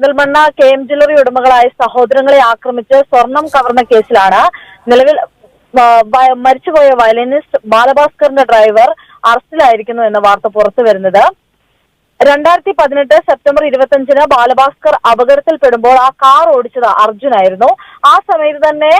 Perinthalmanna K M jewellery ഉടമകളായ സഹോദരങ്ങളെ ആക്രമിച്ച് സ്വർണം കവർന്ന കേസിലാണ് നിലവിൽ മരിച്ചുപോയ വയലിനിസ്റ്റ് ബാലഭാസ്കറിന്റെ ഡ്രൈവർ അറസ്റ്റിലായിരിക്കുന്നു എന്ന വാർത്ത പുറത്തു വരുന്നത്. രണ്ടായിരത്തി പതിനെട്ട് സെപ്റ്റംബർ ഇരുപത്തിയഞ്ചിന് ബാലഭാസ്കർ അപകടത്തിൽപ്പെടുമ്പോൾ ആ കാർ ഓടിച്ചത് അർജുനായിരുന്നു. ആ സമയത്ത് തന്നെ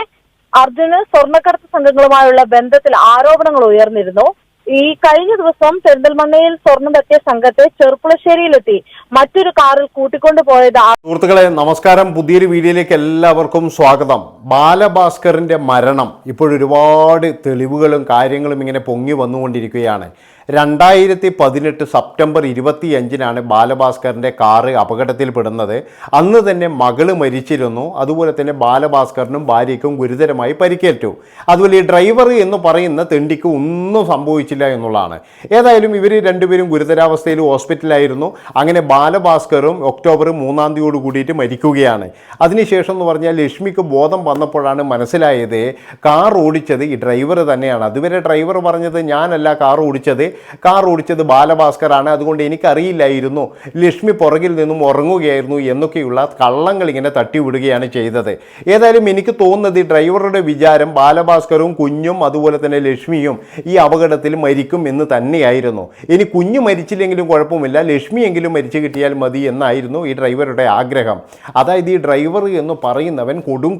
അർജുന് സ്വർണക്കടത്ത് സംഘങ്ങളുമായുള്ള ബന്ധത്തിൽ ആരോപണങ്ങൾ ഉയർന്നിരുന്നു. ഈ കഴിഞ്ഞ ദിവസം പെരിന്തൽമണ്ണയിൽ സ്വർണം തട്ടിയ സംഘത്തെ ചെറുപ്പുളശ്ശേരിയിലെത്തി മറ്റൊരു കാറിൽ കൂട്ടിക്കൊണ്ടുപോയത് സുഹൃത്തുക്കളെ നമസ്കാരം. പുതിയൊരു വീഡിയോയിലേക്ക് എല്ലാവർക്കും സ്വാഗതം. ബാലഭാസ്കറിന്റെ മരണം ഇപ്പോഴൊരുപാട് തെളിവുകളും കാര്യങ്ങളും ഇങ്ങനെ പൊങ്ങി വന്നുകൊണ്ടിരിക്കുകയാണ്. രണ്ടായിരത്തി പതിനെട്ട് സെപ്റ്റംബർ ഇരുപത്തി അഞ്ചിനാണ് ബാലഭാസ്കറിന്റെ കാറ് അപകടത്തിൽപ്പെടുന്നത്. അന്ന് തന്നെ മകൾ മരിച്ചിരുന്നു. അതുപോലെ തന്നെ ബാലഭാസ്കറിനും ഭാര്യയ്ക്കും ഗുരുതരമായി പരിക്കേറ്റു. അതുപോലെ ഈ ഡ്രൈവർ എന്ന് പറയുന്ന തെണ്ടിക്ക് ഒന്നും സംഭവിച്ചില്ല എന്നുള്ളതാണ്. ഏതായാലും ഇവർ രണ്ടുപേരും ഗുരുതരാവസ്ഥയിൽ ഹോസ്പിറ്റലായിരുന്നു അങ്ങനെ ബാലഭാസ്കറും ഒക്ടോബർ മൂന്നാം തീയതിയോട് കൂടിയിട്ട് മരിക്കുകയാണ്. അതിനുശേഷം എന്ന് പറഞ്ഞാൽ ലക്ഷ്മിക്ക് ബോധം വന്നപ്പോഴാണ് മനസ്സിലായത് കാർ ഓടിച്ചത് ഈ ഡ്രൈവർ തന്നെയാണ്. അതുവരെ ഡ്രൈവർ പറഞ്ഞത് ഞാനല്ല കാർ ഓടിച്ചത്. കാർ ഓടിച്ചത് ബാലഭാസ്കറാണ്. അതുകൊണ്ട് എനിക്കറിയില്ലായിരുന്നു. ലക്ഷ്മി പുറകിൽ നിന്നും ഉറങ്ങുകയായിരുന്നു എന്നൊക്കെയുള്ള കള്ളങ്ങൾ ഇങ്ങനെ തട്ടിവിടുകയാണ് ചെയ്തത്. ഏതായാലും എനിക്ക് തോന്നുന്നത് ഈ ഡ്രൈവറുടെ വിചാരം ബാലഭാസ്കറും കുഞ്ഞും അതുപോലെ തന്നെ ലക്ഷ്മിയും ഈ അപകടത്തിൽ മരിക്കും എന്ന് തന്നെയായിരുന്നു. ഇനി കുഞ്ഞു മരിച്ചില്ലെങ്കിലും കുഴപ്പമില്ല. ലക്ഷ്മിയെങ്കിലും മരിച്ചു കിട്ടിയാൽ മതി എന്നായിരുന്നു ഈ ഡ്രൈവറുടെ ആഗ്രഹം. അതായത് ഈ ഡ്രൈവർ എന്ന് പറയുന്നവൻ കൊടും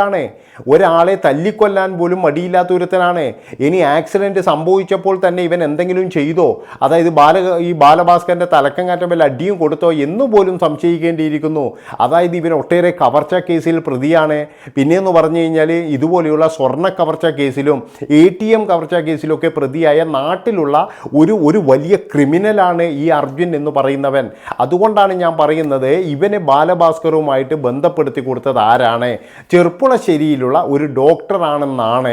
ക്രിമിനലാണ് ഒരാളെ തല്ലിക്കൊല്ലാൻ പോലും മടിയില്ലാത്ത ഒരുത്തനാണ്. ഇനി ആക്സിഡന്റ് സംഭവിച്ചപ്പോൾ തന്നെ ഇവൻ എന്തെങ്കിലും ചെയ്തോ? അതായത് ബാല ഈ ബാലഭാസ്കറിന്റെ തലക്കം കാറ്റം വല്ല അടിയും കൊടുത്തോ എന്ന് പോലും സംശയിക്കേണ്ടിയിരിക്കുന്നു. അതായത് ഇവൻ ഒട്ടേറെ കവർച്ച കേസിൽ പ്രതിയാണ്. പിന്നെയെന്ന് പറഞ്ഞു കഴിഞ്ഞാൽ ഇതുപോലെയുള്ള സ്വർണ കവർച്ച കേസിലും എ ടി എം കവർച്ച കേസിലൊക്കെ പ്രതിയായ നാട്ടിലുള്ള ഒരു ഒരു വലിയ ക്രിമിനലാണ് ഈ അർജുൻ എന്ന് പറയുന്നവൻ. അതുകൊണ്ടാണ് ഞാൻ പറയുന്നത് ഇവനെ ബാലഭാസ്കറുമായിട്ട് ബന്ധപ്പെടുത്തി കൊടുത്തത് ആരാണ്? ചെറുപ്പുളശ്ശേരിയിലുള്ള ഒരു ഡോക്ടറാണെന്നാണ്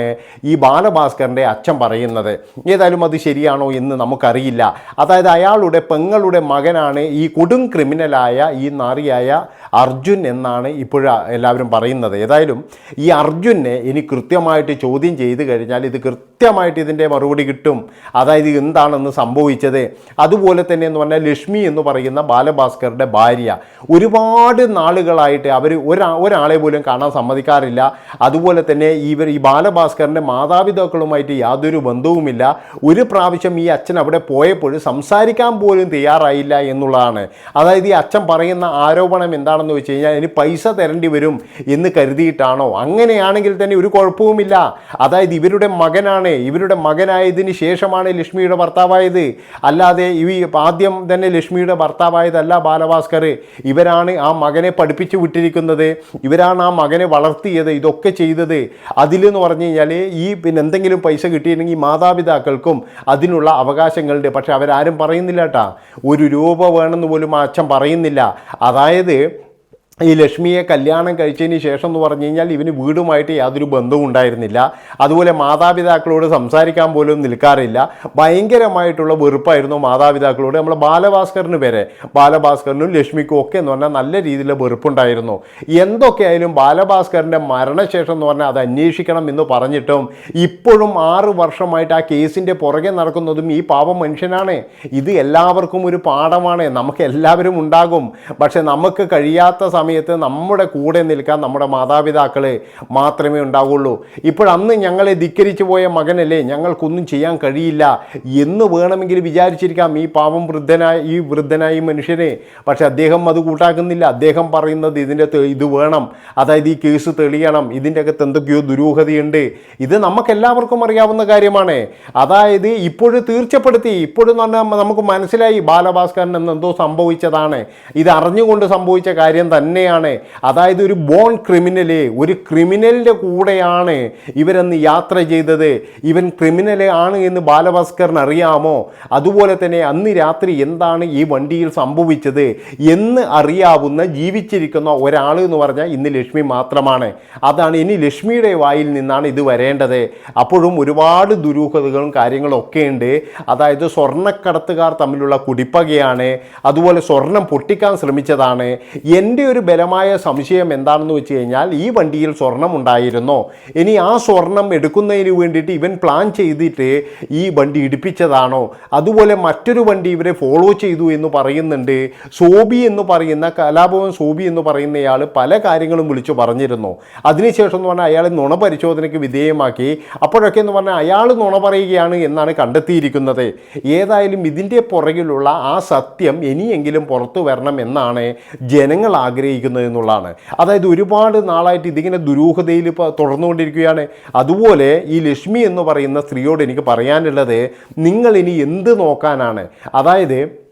ഈ ബാലഭാസ്കറിന്റെ അച്ഛൻ പറയുന്നത്. ഏതായാലും അത് ശരിയാണോ എന്ന് നമുക്കറിയില്ല. അതായത് അയാളുടെ പെങ്ങളുടെ മകനാണ് ഈ കൊടും ക്രിമിനലായ ഈ നാറിയായ അർജുൻ എന്നാണ് ഇപ്പോഴും എല്ലാവരും പറയുന്നത്. ഏതായാലും ഈ അർജുനെ ഇനി കൃത്യമായിട്ട് ചോദ്യം ചെയ്ത് കഴിഞ്ഞാൽ ഇത് കൃത്യമായിട്ട് ഇതിന്റെ മറുപടി കിട്ടും. അതായത് എന്താണെന്ന് സംഭവിച്ചത്? അതുപോലെ തന്നെ എന്ന് പറഞ്ഞാൽ ലക്ഷ്മി എന്ന് പറയുന്ന ബാലഭാസ്കറുടെ ഭാര്യ. ഒരുപാട് നാളുകളായിട്ട് അവർ ഒരാ ഒരാളെ പോലും കാണാൻ സമ്മതിക്കാറില്ല. അതുപോലെ തന്നെ ഇവർ ഈ ബാലഭാസ്കറിന്റെ മാതാപിതാക്കളുമായിട്ട് യാതൊരു ബന്ധവുമില്ല. ഒരു പ്രാവശ്യം ഈ അച്ഛൻ അവിടെ പോയപ്പോഴും സംസാരിക്കാൻ പോലും തയ്യാറായില്ല എന്നുള്ളതാണ്. അതായത് ഈ അച്ഛൻ പറയുന്ന ആരോപണം എന്താണെന്ന് വെച്ച് കഴിഞ്ഞാൽ ഇനി പൈസ തരേണ്ടി വരും എന്ന് കരുതിയിട്ടാണോ? അങ്ങനെയാണെങ്കിൽ തന്നെ ഒരു കുഴപ്പവുമില്ല. അതായത് ഇവരുടെ മകനാണ്. ഇവരുടെ മകനായതിന് ശേഷമാണ് ലക്ഷ്മിയുടെ ഭർത്താവായത്. അല്ലാതെ ഈ ആദ്യം തന്നെ ലക്ഷ്മിയുടെ ഭർത്താവായതല്ല ബാലഭാസ്കർ. ഇവരാണ് ആ മകനെ പഠിപ്പിച്ചു വിട്ടിരിക്കുന്നത്. ഇവരാണ് ആ മകനെ വളർത്തിയത് ഇതൊക്കെ ചെയ്തത്. അതിലെന്ന് പറഞ്ഞു കഴിഞ്ഞാൽ ഈ പിന്നെ എന്തെങ്കിലും പൈസ കിട്ടിയിരുന്നെങ്കിൽ മാതാപിതാക്കൾക്കും അതിനുള്ള അവകാശങ്ങളുണ്ട്. പക്ഷെ അവരാരും പറയുന്നില്ല കേട്ടാ. ഒരു രൂപ വേണമെന്ന് പോലും ആ അച്ഛൻ പറയുന്നില്ല. അതായത് ഈ ലക്ഷ്മിയെ കല്യാണം കഴിച്ചതിന് ശേഷം എന്ന് പറഞ്ഞു കഴിഞ്ഞാൽ ഇവന് വീടുമായിട്ട് യാതൊരു ബന്ധവും ഉണ്ടായിരുന്നില്ല. അതുപോലെ മാതാപിതാക്കളോട് സംസാരിക്കാൻ പോലും നിൽക്കാറില്ല. ഭയങ്കരമായിട്ടുള്ള വെറുപ്പായിരുന്നു മാതാപിതാക്കളോട്. നമ്മൾ ബാലഭാസ്കറിന് വരെ ബാലഭാസ്കറിനും ലക്ഷ്മിക്കും ഒക്കെ എന്ന് പറഞ്ഞാൽ നല്ല രീതിയിലുള്ള വെറുപ്പുണ്ടായിരുന്നു. എന്തൊക്കെയായാലും ബാലഭാസ്കറിന്റെ മരണശേഷം എന്ന് പറഞ്ഞാൽ അത് അന്വേഷിക്കണം എന്ന് പറഞ്ഞിട്ടും ഇപ്പോഴും ആറ് വർഷമായിട്ട് ആ കേസിന്റെ പുറകെ നടക്കുന്നതും ഈ പാവം മനുഷ്യനാണ്. ഇത് എല്ലാവർക്കും ഒരു പാഠമാണ്. നമുക്ക് എല്ലാവരും ഉണ്ടാകും. പക്ഷെ നമുക്ക് കഴിയാത്ത സമയത്ത് നമ്മുടെ കൂടെ നിൽക്കാൻ നമ്മുടെ മാതാപിതാക്കൾ മാത്രമേ ഉണ്ടാവുള്ളൂ. ഇപ്പോഴന്ന് ഞങ്ങളെ ധിക്കരിച്ചു പോയ മകനല്ലേ? ഞങ്ങൾക്കൊന്നും ചെയ്യാൻ കഴിയില്ല എന്ന് വേണമെങ്കിൽ വിചാരിച്ചിരിക്കാം ഈ പാവം വൃദ്ധനായ ഈ വൃദ്ധനായ മനുഷ്യനെ. പക്ഷെ അദ്ദേഹം അത് കൂട്ടാക്കുന്നില്ല. അദ്ദേഹം പറയുന്നത് ഇതിന്റെ ഇത് വേണം. അതായത് ഈ കേസ് തെളിയണം. ഇതിന്റെ അകത്ത് എന്തൊക്കെയോ ദുരൂഹതയുണ്ട്. ഇത് നമുക്കെല്ലാവർക്കും അറിയാവുന്ന കാര്യമാണ്. അതായത് ഇപ്പോഴും തീർച്ചപ്പെടുത്തി. ഇപ്പോഴും എന്ന് പറഞ്ഞാൽ നമുക്ക് മനസ്സിലായി ബാലഭാസ്കരൻ എന്നെന്തോ സംഭവിച്ചതാണ്. ഇത് അറിഞ്ഞുകൊണ്ട് സംഭവിച്ച കാര്യം തന്നെയാണ്. അതായത് ഒരു ബോൺ ക്രിമിനൽ ഒരു ക്രിമിനലിന്റെ കൂടെയാണ് ഇവരെന്ന് യാത്ര ചെയ്തത്. ഇവൻ ക്രിമിനൽ ആണ് എന്ന് ബാലഭാസ്കറിന് അറിയാമോ? അതുപോലെ തന്നെ അന്ന് രാത്രി എന്താണ് ഈ വണ്ടിയിൽ സംഭവിച്ചത് എന്ന് അറിയാവുന്ന ജീവിച്ചിരിക്കുന്ന ഒരാൾ എന്ന് പറഞ്ഞാൽ ഇന്ന് ലക്ഷ്മി മാത്രമാണ്. അതാണ് ഇനി ലക്ഷ്മിയുടെ വായിൽ നിന്നാണ് ഇത് വരേണ്ടത്. അപ്പോഴും ഒരുപാട് ദുരൂഹതകളും കാര്യങ്ങളും ഒക്കെ ഉണ്ട്. അതായത് സ്വർണക്കടത്തുകാർ തമ്മിലുള്ള കുടിപ്പകയാണ്. അതുപോലെ സ്വർണം പൊട്ടിക്കാൻ ശ്രമിച്ചതാണ്. എന്റെ ഒരു ബലമായ സംശയം എന്താണെന്ന് വെച്ച് കഴിഞ്ഞാൽ ഈ വണ്ടിയിൽ സ്വർണം ഉണ്ടായിരുന്നോ. ഇനി ആ സ്വർണം എടുക്കുന്നതിന് വേണ്ടിയിട്ട് ഇവൻ പ്ലാൻ ചെയ്തിട്ട് ഈ വണ്ടി ഇടിപ്പിച്ചതാണോ? അതുപോലെ മറ്റൊരു വണ്ടി ഇവരെ ഫോളോ ചെയ്തു എന്ന് പറയുന്നുണ്ട്. സോബി എന്ന് പറയുന്ന കലാഭവൻ സോബി എന്ന് പറയുന്നയാൾ പല കാര്യങ്ങളും വിളിച്ചു പറഞ്ഞിരുന്നു. അതിനുശേഷം എന്ന് പറഞ്ഞാൽ അയാളെ നുണ പരിശോധനയ്ക്ക് വിധേയമാക്കി. അപ്പോഴൊക്കെ എന്ന് പറഞ്ഞാൽ അയാൾ നുണ പറയുകയാണ് എന്നാണ് കണ്ടെത്തിയിരിക്കുന്നത്. ഏതായാലും ഇതിന്റെ പുറകിലുള്ള ആ സത്യം ഇനിയെങ്കിലും പുറത്തു വരണം എന്നാണ് ജനങ്ങൾ ആഗ്രഹിക്കുന്നത്. എന്നുള്ളതാണ്. അതായത് ഒരുപാട് നാളായിട്ട് ഇതിങ്ങനെ ദുരൂഹതയിൽ ഇപ്പോൾ തുടർന്നുകൊണ്ടിരിക്കുകയാണ്. അതുപോലെ ഈ ലക്ഷ്മി എന്ന് പറയുന്ന സ്ത്രീയോട് എനിക്ക് പറയാനുള്ളത് നിങ്ങൾ ഇനി എന്ത് നോക്കാനാണ്? അതായത്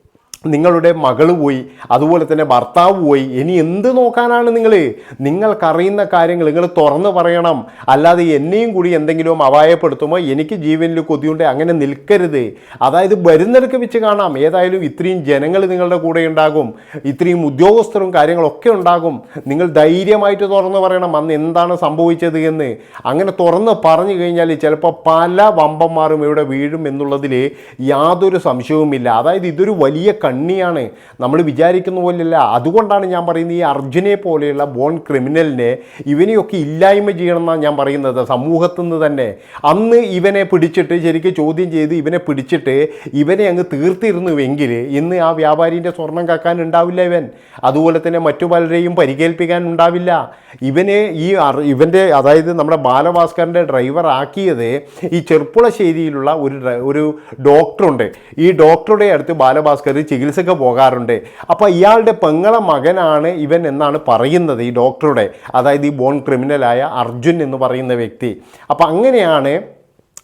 നിങ്ങളുടെ മകൾ പോയി അതുപോലെ തന്നെ ഭർത്താവ് പോയി ഇനി എന്ത് നോക്കാനാണ് നിങ്ങൾ നിങ്ങൾക്കറിയുന്ന കാര്യങ്ങൾ നിങ്ങൾ തുറന്ന് പറയണം. അല്ലാതെ എന്നെയും കൂടി എന്തെങ്കിലും അപായപ്പെടുത്തുമ്പോൾ എനിക്ക് ജീവനിൽ കൊതിയുണ്ട് അങ്ങനെ നിൽക്കരുത്. അതായത് വരുന്നിടക്ക് വെച്ച് കാണാം ഏതായാലും ഇത്രയും ജനങ്ങൾ നിങ്ങളുടെ കൂടെ ഉണ്ടാകും ഇത്രയും ഉദ്യോഗസ്ഥരും കാര്യങ്ങളൊക്കെ ഉണ്ടാകും. നിങ്ങൾ ധൈര്യമായിട്ട് തുറന്ന് പറയണം അന്ന് എന്താണ് സംഭവിച്ചത് എന്ന്. അങ്ങനെ തുറന്ന് പറഞ്ഞു കഴിഞ്ഞാൽ ചിലപ്പോൾ പല വമ്പന്മാരും ഇവിടെ വീഴും എന്നുള്ളതിൽ യാതൊരു സംശയവുമില്ല. അതായത് ഇതൊരു വലിയ കണ്ണിയാണ്. നമ്മൾ വിചാരിക്കുന്ന പോലെയല്ല. അതുകൊണ്ടാണ് ഞാൻ പറയുന്നത് ഈ അർജുനെ പോലെയുള്ള ബോൺ ക്രിമിനലിനെ ഇവനെയൊക്കെ ഇല്ലായ്മ ചെയ്യണമെന്നാണ് ഞാൻ പറയുന്നത് സമൂഹത്തിൽ നിന്ന് തന്നെ. അന്ന് ഇവനെ പിടിച്ചിട്ട് ശരിക്കും ചോദ്യം ചെയ്ത് ഇവനെ പിടിച്ചിട്ട് ഇവനെ അങ്ങ് തീർത്തിരുന്നുവെങ്കിൽ ഇന്ന് ആ വ്യാപാരിന്റെ സ്വർണം കാക്കാൻ ഉണ്ടാവില്ല ഇവൻ. അതുപോലെ തന്നെ മറ്റു പലരെയും പരിക്കേൽപ്പിക്കാൻ ഉണ്ടാവില്ല. ഇവനെ ഈ ഇവന്റെ അതായത് നമ്മുടെ ബാലഭാസ്കറിന്റെ ഡ്രൈവർ ആക്കിയത് ഈ ചെർപ്പുളശ്ശേരിയിലുള്ള ഒരു ഡ്ര- ഒരു ഡോക്ടറുണ്ട്. ഈ ഡോക്ടറുടെ അടുത്ത് ബാലഭാസ്കർ ചികിത്സക്ക് പോകാറുണ്ട്. അപ്പോൾ ഇയാളുടെ പെങ്ങളെ മകനാണ് ഇവൻ എന്നാണ് പറയുന്നത് ഈ ഡോക്ടറുടെ അതായത് ഈ ബോൺ ക്രിമിനലായ അർജുൻ എന്ന് പറയുന്ന വ്യക്തി. അപ്പോൾ അങ്ങനെയാണ്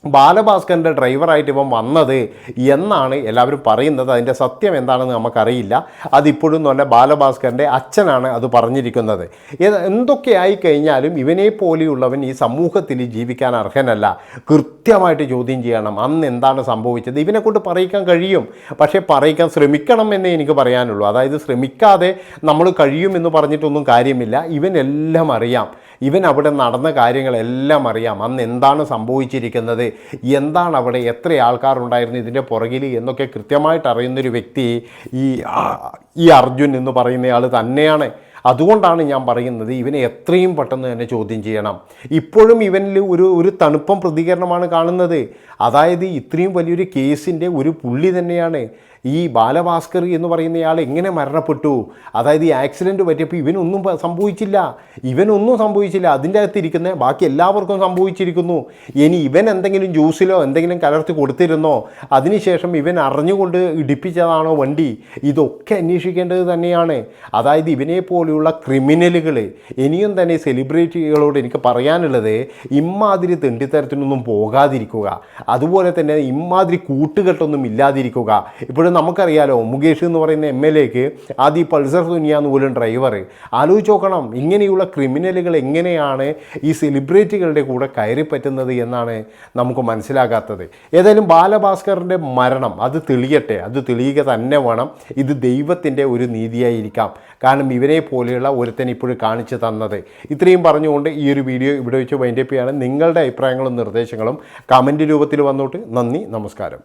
ബാലഭാസ്കറിന്റെ ഡ്രൈവറായിട്ട് ഇവൻ വന്നത് എന്നാണ് എല്ലാവരും പറയുന്നത്. അതിന്റെ സത്യം എന്താണെന്ന് നമുക്കറിയില്ല. അതിപ്പോഴും പറഞ്ഞാൽ ബാലഭാസ്കറിന്റെ അച്ഛനാണ് അത് പറഞ്ഞിരിക്കുന്നത്. എന്തൊക്കെ എന്തൊക്കെയായി കഴിഞ്ഞാലും ഇവനെ പോലെയുള്ളവൻ ഈ സമൂഹത്തിൽ ജീവിക്കാൻ അർഹനല്ല. കൃത്യമായിട്ട് ചോദ്യം ചെയ്യണം. അന്ന് എന്താണ് സംഭവിച്ചത്? ഇവനെക്കൊണ്ട് പറയിക്കാൻ കഴിയും. പക്ഷേ പറയിക്കാൻ ശ്രമിക്കണം എന്നേ എനിക്ക് പറയാനുള്ളൂ. അതായത് ശ്രമിക്കാതെ നമ്മൾ കഴിയുമെന്ന് പറഞ്ഞിട്ടൊന്നും കാര്യമില്ല. ഇവനെല്ലാം അറിയാം. ഇവൻ അവിടെ നടന്ന കാര്യങ്ങളെല്ലാം അറിയാം. അന്ന് എന്താണ് സംഭവിച്ചിരിക്കുന്നത്? എന്താണ് അവിടെ എത്ര ആൾക്കാരുണ്ടായിരുന്നു ഇതിന്റെ പുറകിൽ എന്നൊക്കെ കൃത്യമായിട്ട് അറിയുന്നൊരു വ്യക്തി ഈ ഈ അർജുൻ എന്ന് പറയുന്നയാൾ തന്നെയാണ്. അതുകൊണ്ടാണ് ഞാൻ പറയുന്നത് ഇവനെ എത്രയും പെട്ടെന്ന് തന്നെ ചോദ്യം ചെയ്യണം. ഇപ്പോഴും ഇവനിൽ ഒരു ഒരു തണുപ്പം പ്രതികരണമാണ് കാണുന്നത്. അതായത് ഇത്രയും വലിയൊരു കേസിന്റെ ഒരു പുള്ളി തന്നെയാണ് ഈ ബാലഭാസ്കർ എന്ന് പറയുന്നയാൾ എങ്ങനെ മരണപ്പെട്ടു? അതായത് ഈ ആക്സിഡന്റ് പറ്റിയപ്പോൾ ഇവനൊന്നും സംഭവിച്ചില്ല. ഇവനൊന്നും സംഭവിച്ചില്ല. അതിന്റെ അകത്തിരിക്കുന്ന ബാക്കി എല്ലാവർക്കും സംഭവിച്ചിരിക്കുന്നു. ഇനി ഇവൻ എന്തെങ്കിലും ജ്യൂസിലോ എന്തെങ്കിലും കലർത്തി കൊടുത്തിരുന്നോ? അതിനുശേഷം ഇവൻ അറിഞ്ഞുകൊണ്ട് ഇടിപ്പിച്ചതാണോ വണ്ടി? ഇതൊക്കെ അന്വേഷിക്കേണ്ടത് തന്നെയാണ്. അതായത് ഇവനെ പോലെയുള്ള ക്രിമിനലുകൾ ഇനിയും തന്നെ സെലിബ്രിറ്റികളോട് എനിക്ക് പറയാനുള്ളത് ഇമ്മാതിരി തെണ്ടിത്തരത്തിനൊന്നും പോകാതിരിക്കുക. അതുപോലെ തന്നെ ഇമ്മാതിരി കൂട്ടുകെട്ടൊന്നും ഇല്ലാതിരിക്കുക. ഇപ്പോഴും നമുക്കറിയാലോ മുകേഷ് എന്ന് പറയുന്ന എം എൽ എക്ക് ആദ്യം പൾസർ സുനിയാന്ന് പോലും ഡ്രൈവർ ആലോചിച്ച് നോക്കണം ഇങ്ങനെയുള്ള ക്രിമിനലുകൾ എങ്ങനെയാണ് ഈ സെലിബ്രിറ്റികളുടെ കൂടെ കയറി പറ്റുന്നത് എന്നാണ് നമുക്ക് മനസ്സിലാകാത്തത്. ഏതായാലും ബാലഭാസ്കറിന്റെ മരണം അത് തെളിയട്ടെ അത് തെളിയുക തന്നെ വേണം. ഇത് ദൈവത്തിന്റെ ഒരു നീതിയായിരിക്കാം. കാരണം ഇവരെ പോലെയുള്ള ഒരുത്തൻ ഇപ്പോഴും കാണിച്ചു തന്നത്. ഇത്രയും പറഞ്ഞുകൊണ്ട് ഈ ഒരു വീഡിയോ ഇവിടെ വെച്ച് വൈൻഡപ്പ് ചെയ്യാണ്. നിങ്ങളുടെ അഭിപ്രായങ്ങളും നിർദ്ദേശങ്ങളും കമന്റ് രൂപത്തിൽ വന്നോട്ട്. നന്ദി നമസ്കാരം.